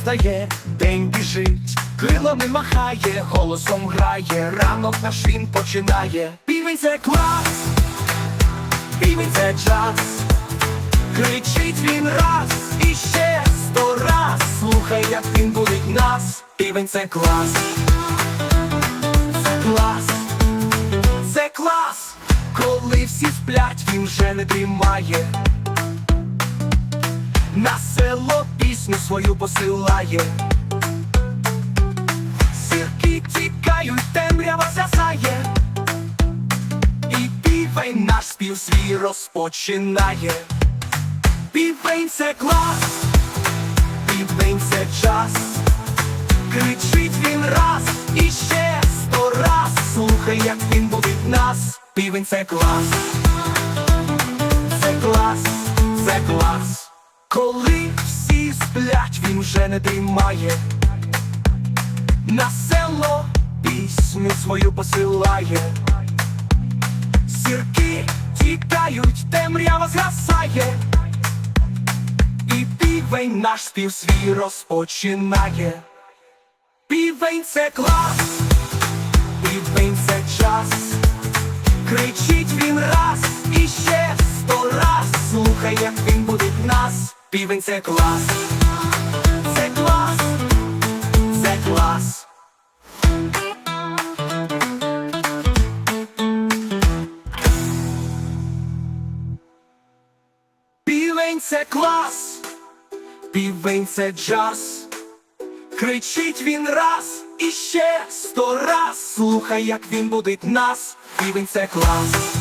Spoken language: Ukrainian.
встає, день біжить, крилами махає, голосом грає, ранок наш він починає. Півень це клас, півень це час, кричить він раз і ще сто раз. Слухай, як він будить нас, півень це клас, клас, це клас, коли всі сплять, він вже не дрімає. На село пісню свою посилає. Сірки тікають, темрява зясає. І півень наш спів свій розпочинає. Півень це клас, півень це час. Кричить він раз і ще сто раз. Слухай, як він будить нас. Півень це клас. Це клас, це клас. Коли сплять, він вже не дрімає. На село пісню свою посилає. Сірки тікають, темрява згасає. І півень наш спів свій розпочинає. Півень це клас, півень Півень це клас, це клас, це клас. Півень це клас, півень це джаз. Кричить він раз і ще сто раз. Слухай, як він будить нас. Півень це клас,